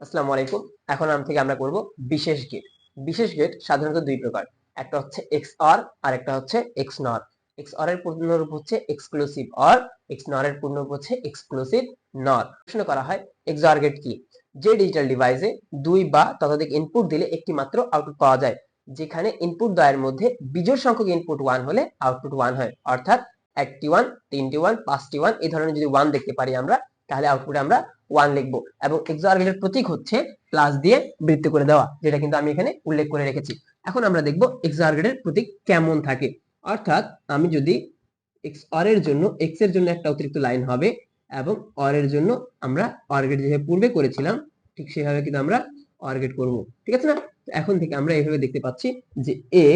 আসসালামু আলাইকুম। এখন আম থেকে আমরা করব বিশেষ গেট বিশেষ গেট সাধারণত দুই প্রকার। একটা হচ্ছে এক্স অর আর একটা হচ্ছে এক্স নর এক্স অর এর পূর্ণরূপ হচ্ছে এক্সক্লুসিভ অর এক্স নর এর পূর্ণরূপ হচ্ছে এক্সক্লুসিভ নর প্রশ্ন করা হয় এক্স অর গেট কি? যে ডিজিটাল ডিভাইসে দুই বা ততোধিক ইনপুট দিলে একটি মাত্র আউটপুট পাওয়া যায়, যেখানে ইনপুট দ্বয়ের মধ্যে বিজোড় সংখ্যক ইনপুট ওয়ান হলে আউটপুট ওয়ান হয়। অর্থাৎ একটি ওয়ান তিনটি ওয়ান পাঁচটি ওয়ান এই ধরনের যদি ওয়ান দেখতে পারি আমরা তাহলে আউটপুটে আমরা ওয়ান লিখব। এবং এক্সঅর গেটের প্রতীক হচ্ছে প্লাস দিয়ে বৃত্ত করে দেওয়া, যেটা কিন্তু আমি এখানে উল্লেখ করে রেখেছি। এখন আমরা দেখব এক্সঅর গেটের প্রতীক কেমন থাকে। অর্থাৎ আমি যদি এক্স অর এর জন্য এক্সের জন্য একটা অতিরিক্ত লাইন হবে, এবং অর এর জন্য আমরা অর গেট যেভাবে পূর্বে করেছিলাম, ঠিক সেভাবে কিন্তু আমরা অর গেট করব। ঠিক আছে না? এখন থেকে আমরা এইভাবে দেখতে পাচ্ছি যে এ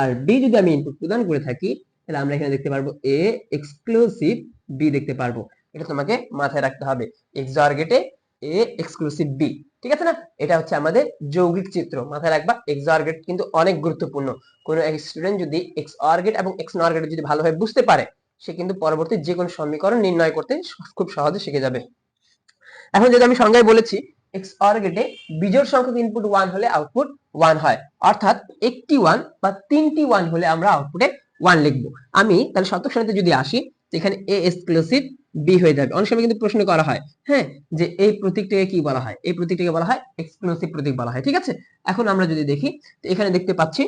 আর বি যদি আমি ইনপুট প্রদান করে থাকি, তাহলে আমরা এখানে দেখতে পারব এ এক্সক্লুসিভ বি দেখতে পারব। এটা তোমাকে মাথায় রাখতে হবে। এক্সঅর গেটে এ এক্সক্লুসিভ বি ঠিক আছে না? এটা হচ্ছে আমাদের যৌগিক চিত্র, মাথায় রাখবা এক্সঅর গেট কিন্তু অনেক গুরুত্বপূর্ণ। কোনো এক স্টুডেন্ট যদি এক্সঅর গেট এবং এক্স নর গেট যদি ভালোভাবে বুঝতে পারে, সে কিন্তু পরবর্তী যে কোনো সমীকরণ নির্ণয় করতে খুব সহজে শিখে যাবে। এখন যদি আমি সংজ্ঞায় বলেছি এক্স অর গেটে বিজোড় সংখ্যক ইনপুট ওয়ান হলে আউটপুট ওয়ান হয়। অর্থাৎ একটি ওয়ান বা তিনটি ওয়ান হলে আমরা আউটপুটে ওয়ান লিখব। আমি তাহলে শতক শ্রেণীতে যদি আসি এখানে এ এক্সক্লুসিভ বি হয়ে যাবে। অনেক সময় কিন্তু প্রশ্ন করা হয় হ্যাঁ? যে এই প্রতীকটাকে কি বলা হয়? এই প্রতীকটাকে বলা হয় এক্সক্লুসিভ প্রতীক বলা হয়, ঠিক আছে? এখন আমরা যদি দেখি, তো এখানে দেখতে পাচ্ছি,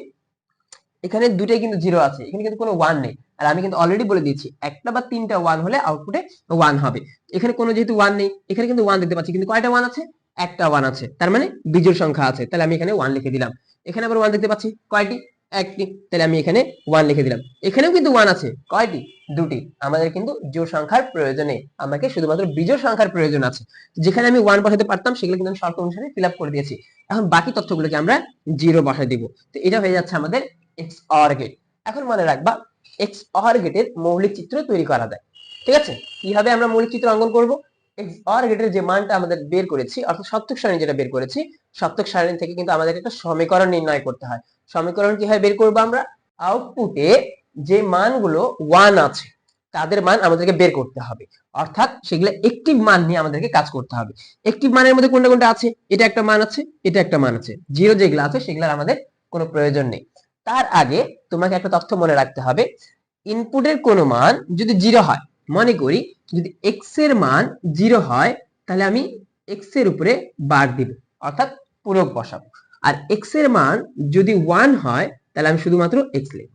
এখানে দুটাই কিন্তু জিরো আছে, এখানে কিন্তু কোনো ওয়ান নেই। আর আমি কিন্তু অলরেডি বলে দিয়েছি, একটা বা তিনটা ওয়ান হলে আউটপুটে ওয়ান হবে। এখানে কোনো যেহেতু ওয়ান নেই, এখানে কিন্তু ওয়ান দেখতে পাচ্ছি, কিন্তু কয়টা ওয়ান আছে? একটা ওয়ান আছে। তার মানে বিজোড় সংখ্যা আছে। তাহলে আমি এখানে ওয়ান লিখে দিলাম। এখানে আবার ওয়ান দেখতে পাচ্ছি, কয়টি? একটি তাহলে আমি এখানে ওয়ান লিখে দিলাম। এখানেও কিন্তু ওয়ান আছে। কয়টি? দুটি। আমাদের কিন্তু জোর সংখ্যার প্রয়োজনে, আমাকে শুধুমাত্র বিজোড় সংখ্যার প্রয়োজন আছে। যেখানে আমি ওয়ান বসাতে পারতাম, সেগুলো কিন্তু আমি শর্ত অনুসারে ফিল করে দিয়েছি। এখন বাকি তথ্যগুলোকে আমরা জিরো বসাই দিব। তো এটা হয়ে যাচ্ছে আমাদের এক্স অর গেট এখন মনে রাখবা এক্স অর গেটের মৌলিক চিত্র তৈরি করা যায়। ঠিক আছে? কীভাবে আমরা মৌলিক চিত্র অঙ্কন করব? অর গেটের যে মানটা আমাদের বের করেছি, অর্থাৎ সপ্তক সারণী যেটা বের করেছি সপ্তক সারণী থেকে কিন্তু আমাদের একটা সমীকরণ নির্ণয় করতে হয়। সমীকরণ কীভাবে বের করব আমরা? আউটপুটে যে মানগুলো ওয়ান আছে, তাদের মান আমাদেরকে বের করতে হবে। অর্থাৎ সেগুলো একটি মান নিয়ে আমাদেরকে কাজ করতে হবে। একটি মানের মধ্যে কোনটা কোনটা আছে? এটা একটা মান আছে, এটা একটা মান আছে। জিরো যেগুলো আছে সেগুলোর আমাদের কোনো প্রয়োজন নেই। তার আগে তোমাকে একটা তথ্য মনে রাখতে হবে। ইনপুটের কোনো মান যদি জিরো হয়, মনে করি যদি এক্সের মান জিরো হয়, তাহলে আমি এক্সের উপরে বার দিব, অর্থাৎ পূরক বসাবো। আর এক্সের মান যদি ওয়ান হয়, তাহলে আমি শুধুমাত্র এক্স লিখব।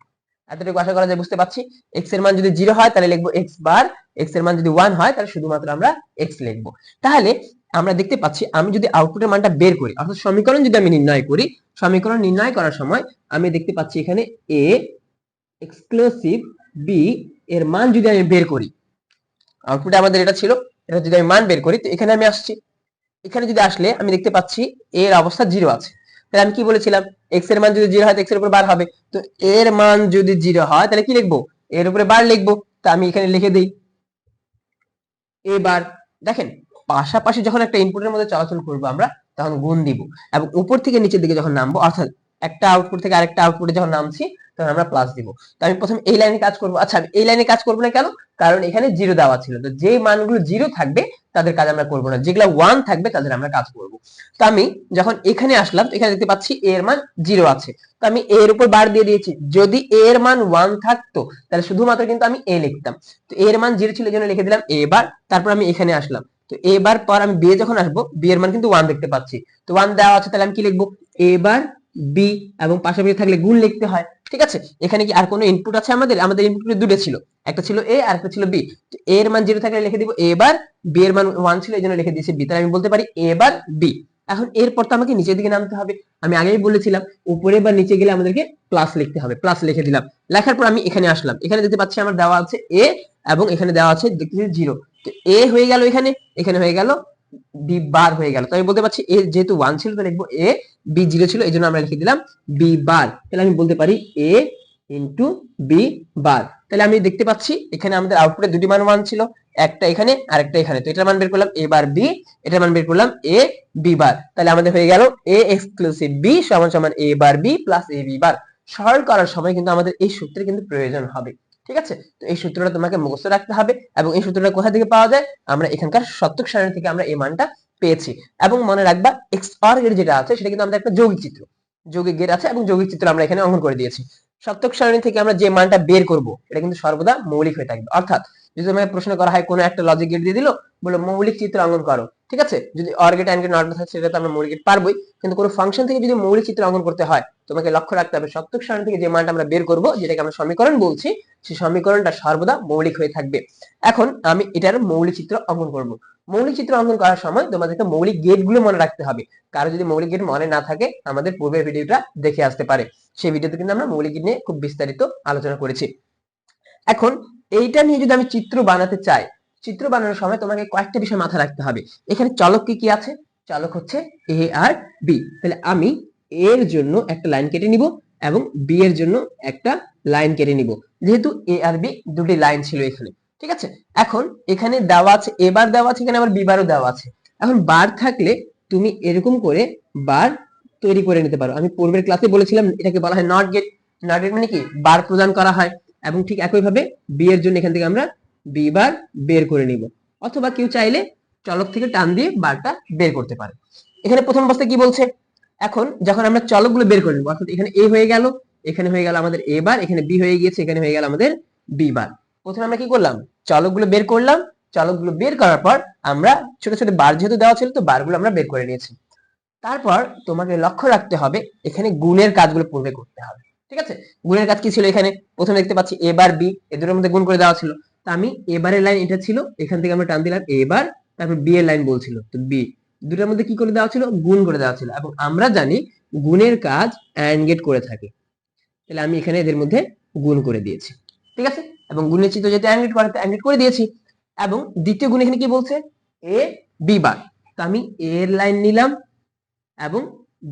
এতটুকু আশা করা যায়, বুঝতে পারছি? এক্সের মান যদি জিরো হয়, তাহলে লিখব এক্স বার এক্সের মান যদি ওয়ান হয়, তাহলে শুধুমাত্র আমরা এক্স লিখব। তাহলে আমরা দেখতে পাচ্ছি, আমি যদি আউটপুটের মানটা বের করি, অর্থাৎ সমীকরণ যদি আমি নির্ণয় করি, সমীকরণ নির্ণয় করার সময় আমি দেখতে পাচ্ছি এখানে এ এক্সক্লুসিভ বি এর মান যদি আমি বের করি আউটপুটে আমাদের এটা ছিল, এটা যদি আমি মান বের করি, তো এখানে আমি আসছি। এখানে যদি আসলে আমি দেখতে পাচ্ছি এর অবস্থা জিরো আছে। তাহলে আমি কি বলেছিলাম? এক্সের মান যদি জিরো হয় এক্সের উপর বার হবে। তো এর মান যদি জিরো হয়, তাহলে কি লিখব? এর উপরে বার লিখব। তা আমি এখানে লিখে দিই। এবার দেখেন, পাশাপাশি যখন একটা ইনপুটের মধ্যে চলাচল করব আমরা, তখন গুণ দিব। এবং উপর থেকে নিচের দিকে যখন নামবো, অর্থাৎ একটা আউটপুট থেকে আরেকটা আউটপুটে যখন নামছি, তখন আমরা প্লাস দিব। তো আমি প্রথমে এই লাইনে কাজ করব। আচ্ছা আমি এই লাইনে কাজ করব না কেন? কারণ এখানে জিরো দেওয়া ছিল। তো যে মানগুলো জিরো থাকবে, তাদের কাজ আমরা করব না। যেগুলো ওয়ান থাকবে, তাদের আমরা কাজ করব। তো আমি যখন এখানে আসলাম এখানে দেখতে পাচ্ছি এর মান জিরো আছে। তো আমি এ এর উপর বার দিয়ে দিয়েছি। যদি এ এর মান ওয়ান থাকতো, তাহলে শুধুমাত্র কিন্তু আমি এ লিখতাম। তো এ এর মান জিরো ছিল জন্য লিখে দিলাম এ বার তারপর আমি এখানে আসলাম। তো এবার পর আমি বি যখন আসব বি এর মান কিন্তু ওয়ান দেখতে পাচ্ছি। তো ওয়ান দেওয়া আছে, তাহলে আমি কি লিখব? এবার বি এবং পাশাপাশি থাকলে গুণ লিখতে হয়, ঠিক আছে? এখানে কি আর কোনো ইনপুট আছে আমাদের? আমাদের ইনপুট দুটো ছিল, একটা ছিল এ আর একটা ছিল বি এ এর মান জিরো থাকলে লিখে দিব এ বার বি এর মান ওয়ান ছিল এই জন্য লিখে দিয়েছি বি তাহলে আমি বলতে পারি এ বার বি এখন এরপর তো আমাকে নিচের দিকে নামতে হবে। আমি আগেই বলেছিলাম, উপরে বা নিচে গেলে আমাদেরকে প্লাস লিখতে হবে প্লাস লিখে দিলাম। লেখার পর আমি এখানে আসলাম। এখানে দেখতে পাচ্ছি আমার দেওয়া আছে এ এবং এখানে দেওয়া আছে জিরো তো এ হয়ে গেল এখানে এখানে হয়ে গেল বি বার হয়ে গেল। তো আমি বলতে পারছি এ যেহেতু ওয়ান ছিল তো লিখব এ বি জিরো ছিল এই জন্য আমরা লিখে দিলাম বি বার তাহলে আমি বলতে পারি এ ইন্টু বি বার তাহলে আমি দেখতে পাচ্ছি এখানে আমাদের আউটপুটে দুটি মান ওয়ান ছিল, একটা এখানে আর একটা এখানে। তো এটার মান বের করলাম এ বার বি এটার মান বের করলাম এ বি বার তাহলে আমাদের হয়ে গেল এ এক্সক্লুসিভ বি সমান সমান A bar B plus A B bar সরল করার সময় কিন্তু আমাদের এই সূত্রের কিন্তু প্রয়োজন হবে। ঠিক আছে? তো এই সূত্রটা তোমাকে মুখস্থ রাখতে হবে এবং এই সূত্রটা কোথা থেকে পাওয়া যায়? আমরা এখানকার সত্যক সারণী থেকে আমরা এই মানটা পেয়েছি। এবং মনে রাখবা এক্স অর গেট যেটা আছে সেটা কিন্তু আমাদের একটা যৌগিক চিত্র। যৌগিক গের আছে এবং যৌগিক চিত্র আমরা এখানে অঙ্কন করে দিয়েছি। সত্যক সারণী থেকে আমরা যে মানটা বের করব, এটা কিন্তু সর্বদা মৌলিক হয়ে থাকবে। অর্থাৎ যদি তোমাকে প্রশ্ন করা হয় কোনো একটা লজিক গেট দিয়ে দিল বলে মৌলিক চিত্র অঙ্কন করো, ঠিক আছে? যদি অর গেট অ্যান্ড নট থাকে সেটা তো আমরা মৌলিক পারবোই, কিন্তু কোনো ফাংশন থেকে যদি মৌলিক চিত্র অঙ্কন করতে হয়, তোমাকে লক্ষ্য রাখতে হবে সপ্তক সারণী থেকে যে মানটা আমরা বের করব, যেটাকে আমরা সমীকরণ বলছি, সেই সমীকরণটা সর্বদা মৌলিক হয়ে থাকবে। এখন আমি এটার মৌলিক চিত্র অঙ্কন করব। মৌলিক চিত্র অঙ্কন করার সময় তোমাদেরকে মৌলিক গেটগুলো মনে রাখতে হবে। কারও যদি মৌলিক গেট মনে না থাকে, আমাদের পূর্বের ভিডিওটা দেখে আসতে পারে। সেই ভিডিওতে কিন্তু আমরা মৌলিক গেট নিয়ে খুব বিস্তারিত আলোচনা করেছি। এখন এইটা নিয়ে যদি আমি চিত্র বানাতে চাই চিত্র বানানোর সময় তোমাকে কয়েকটা বিষয় মাথায় রাখতে হবে। এখানে চলক কি কি আছে? চলক হচ্ছে এ আর বি তাহলে আমি এর জন্য একটা লাইন কেটে নিব এবং বি এর জন্য একটা লাইন কেটে নিব। যেহেতু এ আর বি দুটি লাইন ছিল এখানে। ঠিক আছে? এখন এখানে দেওয়া আছে, এবার দেওয়া আছে, এখানে আবার বিবারও দেওয়া আছে। এখন বার থাকলে তুমি এরকম করে বার তৈরি করে নিতে পারো। আমি পূর্বের ক্লাসে বলেছিলাম, এটাকে বলা হয় নট গেট নট গেট মানে কি? বার প্রদান করা হয়। এবং ঠিক একইভাবে বি এর জন্য এখান থেকে আমরা বি বার বের করে নিব। অথবা কেউ চাইলে চলক থেকে টান দিয়ে বারটা বের করতে পারে। এখানে প্রথম অবস্থায় কি বলছে? এখন যখন আমরা চলকগুলো বের করে নিব, অর্থাৎ এখানে এ হয়ে গেল, এখানে হয়ে গেল আমাদের এ বার এখানে বি হয়ে গিয়েছে, এখানে হয়ে গেল আমাদের বি বার প্রথমে আমরা কি করলাম? চলকগুলো বের করলাম। চলকগুলো বের করার পর আমরা ছোট ছোট বার যেহেতু দেওয়া ছিল, তো বারগুলো আমরা বের করে নিয়েছি। তারপর তোমাকে লক্ষ্য রাখতে হবে, এখানে গুণের কাজগুলো পূর্বে করতে হবে। ঠিক আছে? গুণের কাজ কি ছিল এখানে? প্রথমে দেখতে পাচ্ছি এ বার বি এ দুটোর মধ্যে গুণ করে দেওয়া ছিল। আমি এবারের লাইন এটা ছিল, এখান থেকে আমরা টান দিলাম, এবার তারপর বি এর লাইন বলছিল, তো বি দুটার মধ্যে কি করে দেওয়া ছিল? গুণ করে দেওয়া ছিল, এবং আমরা জানি গুণের কাজ অ্যান্ড গেট করে থাকে। তাহলে আমি এখানে এদের মধ্যে গুণ করে দিয়েছি, ঠিক আছে? এবং গুণের চিত্র যেহেতু অ্যান্ড গেট করে অ্যান্ড গেট করে দিয়েছি, এবং দ্বিতীয় গুণ এখানে কি বলছে? এ বি বার তো আমি এ এর লাইন নিলাম, এবং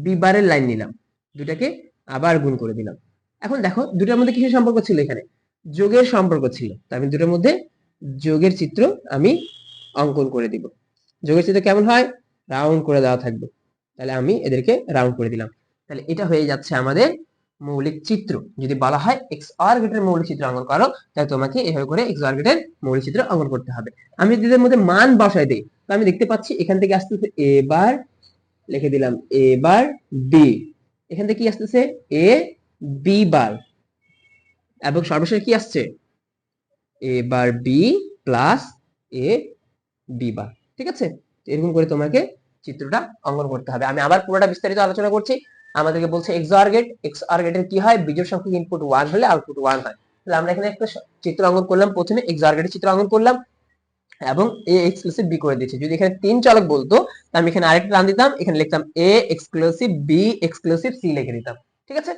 বি বারের লাইন নিলাম, দুটাকে আবার গুণ করে দিলাম। এখন দেখো, দুটার মধ্যে কিসের সম্পর্ক ছিল এখানে? যোগের সম্পর্ক ছিল। তো আমি দুটোর মধ্যে যোগের চিত্র আমি অঙ্কন করে দিব। যোগের চিত্র কেমন হয়? রাউন্ড করে দেওয়া থাকবে। তাহলে আমি এদেরকে রাউন্ড করে দিলাম। তাহলে এটা হয়ে যাচ্ছে আমাদের মৌলিক চিত্র। যদি বলা হয় এক্স আর গেটের মৌলিক চিত্র অঙ্কন করো, তাহলে তোমাকে এভাবে করে এক্স আর গেটের মৌলিক চিত্র অঙ্কন করতে হবে। আমি যদি এদের মধ্যে মান বসাই দিই, তো আমি দেখতে পাচ্ছি এখান থেকে আসতেছে এবার লিখে দিলাম এ বার বি এখান থেকে কি আসতেছে? A B bar. এবং সর্বশেষ কি আসছে? A bar B plus A B bar ঠিক আছে? এরকম করে তোমাকে চিত্রটা অঙ্কন করতে হবে। আমি আবার পুরোটা বিস্তারিত আলোচনা করছি। আমাদেরকে বলছে এক্স গেট এক্স গেটের কি হয়? বিজোড় সংখ্যক ইনপুট ওয়ান হলে আউটপুট ওয়ান হয়। তাহলে আমরা এখানে একটা চিত্র অঙ্কন করলাম। প্রথমে এক্স গেটের চিত্র অঙ্কন করলাম এবং এ এক্সক্লুসিভ বি করে দিয়েছি। যদি এখানে তিন চলক বলতো আমি এখানে আরেকটা টান দিতাম। এখানে লিখতাম A exclusive B exclusive C লিখে দিতাম। ঠিক আছে?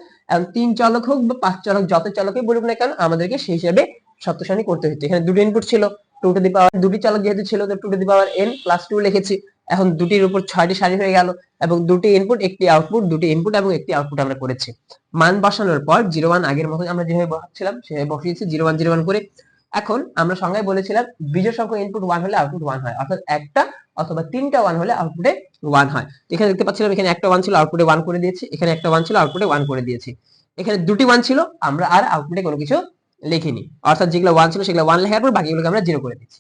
তিন চালক হোক বা পাঁচ চালক, যত চালকই বলুক না কেন, আমাদেরকে সেই হিসাবে সপ্ত সারণী করতে হচ্ছে এখানে দুটো ইনপুট ছিল টু টু দি পাওয়ার দুটি চালক যেহেতু ছিল, তো two to the power N plus two লিখেছি। এখন দুটির উপর ছয়টি সারি হয়ে গেল এবং দুটি ইনপুট একটি আউটপুট দুটি ইনপুট এবং একটি আউটপুট আমরা করেছি। মান বসানোর পর জিরো ওয়ান আগের মতো আমরা যেভাবে বসাচ্ছিলাম, সেভাবে বসিয়েছি জিরো ওয়ান জিরো ওয়ান করে এখন আমরা সংজ্ঞায় বলেছিলাম বিজোড় সংখ্যক ইনপুট ওয়ান হলে আউটপুট ওয়ান হয়, অর্থাৎ একটা অথবা তিনটা ওয়ান হলে আউটপুটে ওয়ান হয়। এখানে দেখতে পাচ্ছিলাম এখানে একটা ওয়ান ছিল আউটপুটে ওয়ান করে দিয়েছি, এখানে একটা ওয়ান ছিল আউটপুটে ওয়ান করে দিয়েছি। এখানে দুটি ওয়ান ছিল, আমরা আর আউটপুটে কোনো কিছু লিখিনি। অর্থাৎ যেগুলো ওয়ান ছিল সেগুলো ওয়ান লেখার পর বাকিগুলোকে আমরা জিরো করে দিচ্ছি।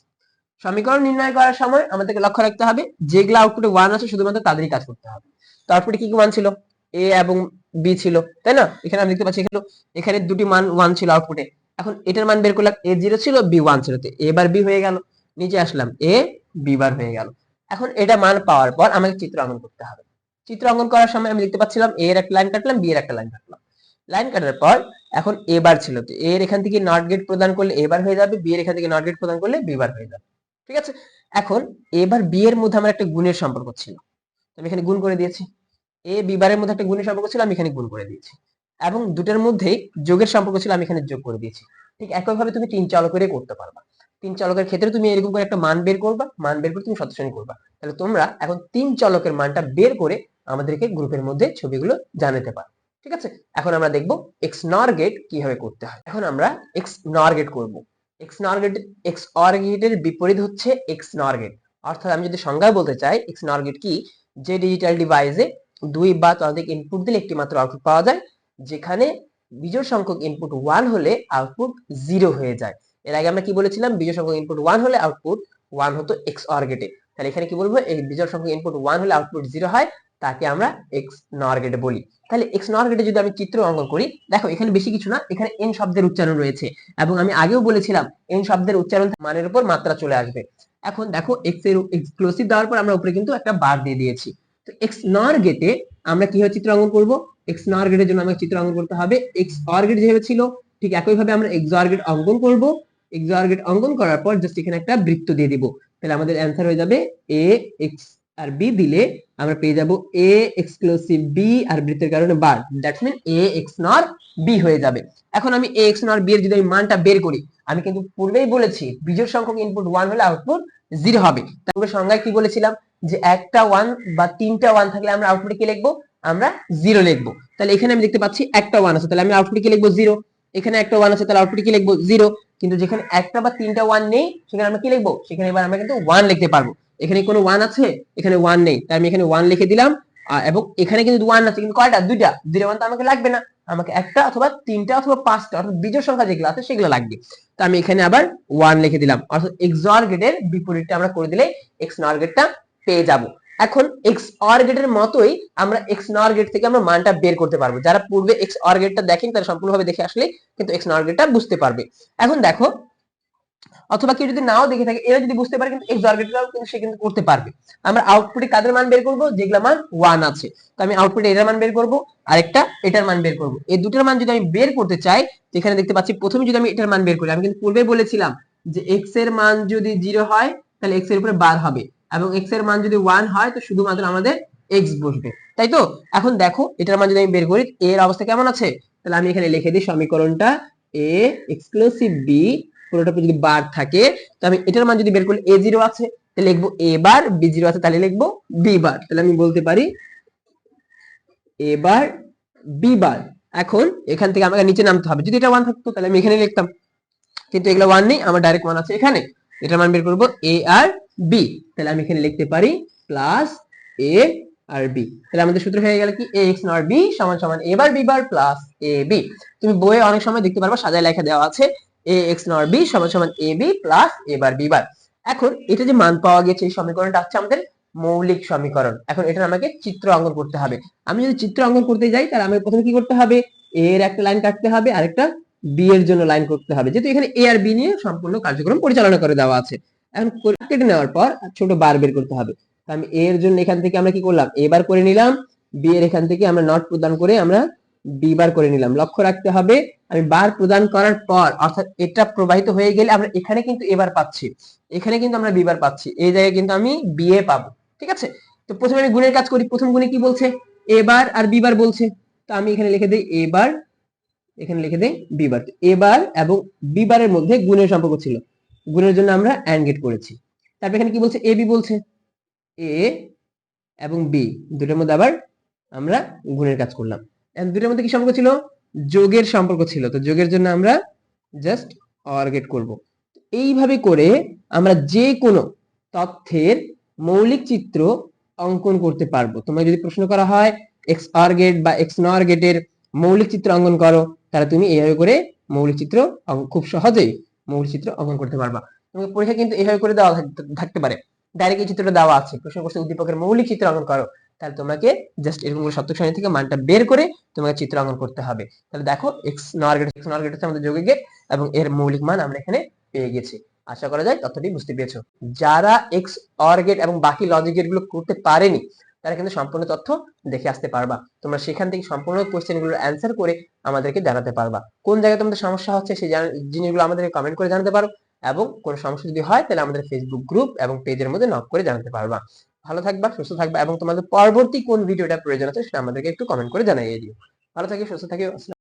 সমীকরণ নির্ণয় করার সময় আমাদেরকে লক্ষ্য রাখতে হবে, যেগুলো আউটপুটে ওয়ান আছে শুধুমাত্র তাদেরই কাজ করতে হবে। তো আউটপুটে কি কি ওয়ান ছিল? এ এবং বি ছিল, তাই না? এখানে আমি দেখতে পাচ্ছি, এখানে দুটি মান ওয়ান ছিল আউটপুটে এখন এটার মান বের করলাম এ জিরো ছিল বি ওয়ান ছিল, তো এ বার বি হয়ে গেল। নিচে আসলাম এ বি বার হয়ে গেল। এখন এটা মান পাওয়ার পর আমাকে চিত্র অঙ্কন করতে হবে। চিত্র অঙ্কন করার সময় আমি দেখতে পাচ্ছিলাম এ এর একটা লাইন কাটলাম বি এর একটা লাইন কাটলাম। লাইন কাটার পর এখন এ বার ছিল, তো এর এখান থেকে নট গেট প্রদান করলে এ বার হয়ে যাবে বি এর এখান থেকে নট গেট প্রদান করলে বি বার হয়ে যাবে। ঠিক আছে? এখন এবার বি এর মধ্যে আমার একটা গুণের সম্পর্ক ছিল। আমি এখানে গুণ করে দিয়েছি। এ বি বারের মধ্যে একটা গুণের সম্পর্ক ছিল, আমি এখানে গুণ করে দিয়েছি। এবং দুটোর মধ্যেই যোগের সম্পর্ক ছিল, আমি এখানে যোগ করে দিয়েছি। ঠিক একইভাবে তুমি তিন চলকেরই করতে পারবা। তিন চলকের ক্ষেত্রে তুমি এরকম করে একটা মান বের করবা, মান বের করে তুমি শতশ্রেণী করবা। তাহলে তোমরা এখন তিন চলকের মানটা বের করে আমাদেরকে গ্রুপের মধ্যে ছবিগুলো জানাতে পারো। ঠিক আছে? এখন আমরা দেখব এক্স নর গেট কীভাবে করতে হয়। এখন আমরা এক্স নর গেট করব। এক্স নর গেট এক্স অর গেটের বিপরীত হচ্ছে এক্স নর গেট অর্থাৎ আমি যদি সংজ্ঞায় বলতে চাই এক্স নর গেট কি? যে ডিজিটাল ডিভাইসে দুই বা ততোধিক ইনপুট দিলে একটি মাত্র আউটপুট পাওয়া যায় যেখানে বিজোড় সংখ্যক ইনপুট ওয়ান হলে আউটপুট জিরো হয়ে যায়। এর আগে আমরা কি বলেছিলাম? বিজোড় সংখ্যক ইনপুট ওয়ান হলে আউটপুট ওয়ান হতো এক্স অর গেটে তাহলে এখানে কি বলব? এই বিজোড় সংখ্যক ইনপুট ওয়ান হলে আউটপুট জিরো হয়, তাকে আমরা এক্স নর গেটে বলি। তাহলে এক্স নর গেটে যদি আমি চিত্র অঙ্কন করি, দেখো এখানে বেশি কিছু না, এখানে এন শব্দের উচ্চারণ রয়েছে। এবং আমি আগেও বলেছিলাম এন শব্দের উচ্চারণ মানের উপর মাত্রা চলে আসবে। এখন দেখো এক্সের এক্সক্লুসিভ দেওয়ার পর আমরা উপরে কিন্তু একটা বার দিয়ে দিয়েছি। তো এক্স নর গেটে আমরা কীভাবে চিত্র অঙ্কন করব? এক্স নর গেটের জন্য আমাকে চিত্র অঙ্কন করতে হবে। এক্স অর গেট যেভাবে ছিল, ঠিক একই ভাবে আমরা এক্স অর গেট অঙ্কন করব। এক্স অর গেট অঙ্কন করার পর জাস্ট এখানে একটা বৃত্ত দিয়ে দিব। তাহলে আমাদের অ্যান্সার হয়ে যাবে এ এক্স আর বি দিলে আমরা পেয়ে যাব এ এক্সক্লুসিভ বি আর বৃত্তের কারণে bar that's mean A XNOR B হয়ে যাবে। এখন আমি এ এক্স নর বি এর যদি আমি মানটা বের করি, আমি কিন্তু পূর্বেই বলেছি, বিজোড় সংখ্যক ইনপুট ওয়ান হলে আউটপুট জিরো হবে। তারপরে সংজ্ঞায় কি বলেছিলাম? যে একটা ওয়ান বা তিনটা ওয়ান থাকলে আমরা আউটপুটে কি লিখব? আমরা জিরো লিখব। তাহলে এখানে আমি দেখতে পাচ্ছি একটা ওয়ান আছে। তাহলে আমি আউটপুটে কি লিখব? জিরো এখানে একটা ওয়ান আছে, তাহলে আউটপুটে কি লিখব? জিরো কিন্তু যেখানে একটা বা তিনটা ওয়ান নেই, সেখানে আমরা কি লিখব? সেখানে এবার আমরা কিন্তু ওয়ান লিখতে পারব। এখানে কোনো ওয়ান আছে? এখানে ওয়ান নেই। তাই আমি এখানে ওয়ান লিখে দিলাম। এবং এখানে কিন্তু ওয়ান আছে, কিন্তু কয়টা? দুইটা। দুইটা ওয়ান তো আমাকে লাগবে না। আমাকে একটা অথবা তিনটা অথবা পাঁচটা অর্থাৎ বিজোড় সংখ্যা যেগুলো আছে সেগুলো লাগবে। তো আমি এখানে আবার ওয়ান লিখে দিলাম। অর্থাৎ এক্স অর গেটের বিপরীতটা আমরা করে দিলে এক্স নর গেটটা পেয়ে যাব। এখন এক্স অর গেটের মতোই আমরা এক্স নর গেট থেকে আমরা মানটা বের করতে পারব। যারা পূর্বে এক্স অর গেটটা দেখেন তারা সম্পূর্ণভাবে দেখে আসলে কিন্তু এক্স নর গেটটা বুঝতে পারবে। এখন দেখো অথবা কেউ যদি নাও দেখে থাকে, এরা যদি বুঝতে পারে কিন্তু এক্স অর গেটটাও কিন্তু সে কিন্তু করতে পারবে। আমরা আউটপুটে কাদের মান বের করব? যেগুলা মান ওয়ান আছে। তো আমি আউটপুটে এটার মান বের করব, আরেকটা এটার মান বের করব। এই দুটার মান যদি আমি বের করতে চাই তো এখানে দেখতে পাচ্ছি প্রথমে যদি আমি এটার মান বের করি, আমি কিন্তু পূর্বে বলেছিলাম যে এক্সের মান যদি জিরো হয়, তাহলে এক্সের উপরে বার হবে। এবং এক্সের মান যদি ওয়ান হয়, তো শুধুমাত্র আমাদের এক্স বসবে। তাই তো? এখন দেখো, এটার মান যদি আমি বের করি, এর অবস্থা কেমন আছে? তাহলে আমি এখানে লিখে দিই, সমীকরণটা a এক্সক্লুসিভ b পুরোটা যদি বার থাকে, তো আমি এটার মান যদি বের করি, a জিরো আছে, তাহলে লিখব a বার, b জিরো আছে, তাহলে লিখব b বার। তাহলে আমি বলতে পারি a বার, b বার। এখন এখান থেকে আমাকে নিচে নামতে হবে। যদি এটা ওয়ান থাকতো, তাহলে আমি এখানে লিখতাম। কিন্তু এগুলো ওয়ান নেই, আমার ডাইরেক্ট ওয়ান আছে এখানে। এটার মান বের করব a আর বি তাহলে আমি এখানে লিখতে পারি প্লাস a আর বি তাহলে আমাদের সূত্র হয়ে গেল কি? A x নট বি সমান সমান a bar, b bar plus a b তুমি বইয়ে অনেক সময় দেখতে পারবা, সাজায় লেখা দেওয়া আছে। A x নট b সমান সমান a b plus bar b bar এখন এটা যে মান পাওয়া গেছে এই সমীকরণটা হচ্ছে আমাদের মৌলিক সমীকরণ। এখন এটা আমাকে চিত্র অঙ্কন করতে হবে। আমি যদি চিত্র অঙ্কন করতে যাই, তাহলে আমাকে প্রথমে কি করতে হবে? A এর একটা লাইন কাটতে হবে, আরেকটা b এর জন্য লাইন করতে হবে। যেহেতু এখানে a আর b নিয়ে সম্পূর্ণ কার্যক্রম পরিচালনা করে দেওয়া আছে। এখন কেটে নেওয়ার পর ছোট বার বের করতে হবে। আমি এর জন্য এখান থেকে আমরা কি করলাম? A বার করে নিলাম। B এর এখান থেকে আমরা নট প্রদান করে আমরা b বার করে নিলাম। লক্ষ্য রাখতে হবে, আমি বার প্রদান করার পর, অর্থাৎ এটা প্রবাহিত হয়ে গেলে আমরা এখানে কিন্তু এবার পাচ্ছি। এখানে কিন্তু আমরা b বার পাচ্ছি। এই জায়গায় কিন্তু আমি b এ পাবো। ঠিক আছে? তো প্রথমে আমি গুণের কাজ করি। প্রথম গুণে কি বলছে? এবার আর b বার বলছে। তো আমি এখানে লিখে দিই এবার এখানে লিখে দেই বি বার এ এবং বি বারের মধ্যে গুণের সম্পর্ক ছিল। গুণের জন্য আমরা অ্যান্ড গেট করেছি। তারপর এখানে কি বলছে? এ বি বলছে। এ এবং বি দুটোর মধ্যে আবার আমরা গুণের কাজ করলাম। দুটোর মধ্যে কি সম্পর্ক ছিল? যোগের সম্পর্ক ছিল। তো যোগের জন্য আমরা জাস্ট অর গেট করব। এইভাবে করে আমরা যে কোনো তথ্যের মৌলিক চিত্র অঙ্কন করতে পারব। তোমাকে যদি প্রশ্ন করা হয় এক্স অর গেট বা এক্স নর গেটের মৌলিক চিত্র অঙ্কন করো, তাহলে তুমি এইভাবে করে মৌলিক চিত্র খুব সহজেই মৌলিক চিত্র অঙ্কন করতে পারবা। তোমাকে পরীক্ষা কিন্তু এইভাবে করে দেওয়া থাক- থাকতে পারে। ডাইরেক্ট এই চিত্রটা দেওয়া আছে। প্রশ্ন করছে উদ্দীপকের মৌলিক চিত্র অঙ্কন করো। তাহলে তোমাকে জাস্ট এরকম করে সত্যক সারণী থেকে মানটা বের করে তোমাকে চিত্র অঙ্কন করতে হবে। তাহলে দেখো এক্স নর গেট এক্স নর গেট হচ্ছে আমাদের যোগে গেট এবং এর মৌলিক মান আমরা এখানে পেয়ে গেছি। আশা করা যায় ততটাই বুঝতে পেরেছ। যারা এক্স অর গেট এবং বাকি লজিক গেটগুলো করতে পারেনি, তারা কিন্তু সম্পূর্ণ তথ্য দেখে আসতে পারবা। তোমরা সেখান থেকে সম্পূর্ণ কোশ্চেনগুলোর অ্যান্সার করে আমাদেরকে জানাতে পারবা। কোন জায়গায় তোমাদের সমস্যা হচ্ছে সেই জিনিসগুলো আমাদেরকে কমেন্ট করে জানাতে পারো এবং কোনো সমস্যা যদি হয়, তাহলে আমাদের ফেসবুক গ্রুপ এবং পেজের মধ্যে নক করে জানাতে পারবা। ভালো থাকবা, সুস্থ থাকবা এবং তোমাদের পরবর্তী কোন ভিডিওটা প্রয়োজন আছে সেটা আমাদেরকে একটু কমেন্ট করে জানাইয়ে দিও। ভালো থাকি, সুস্থ থাকি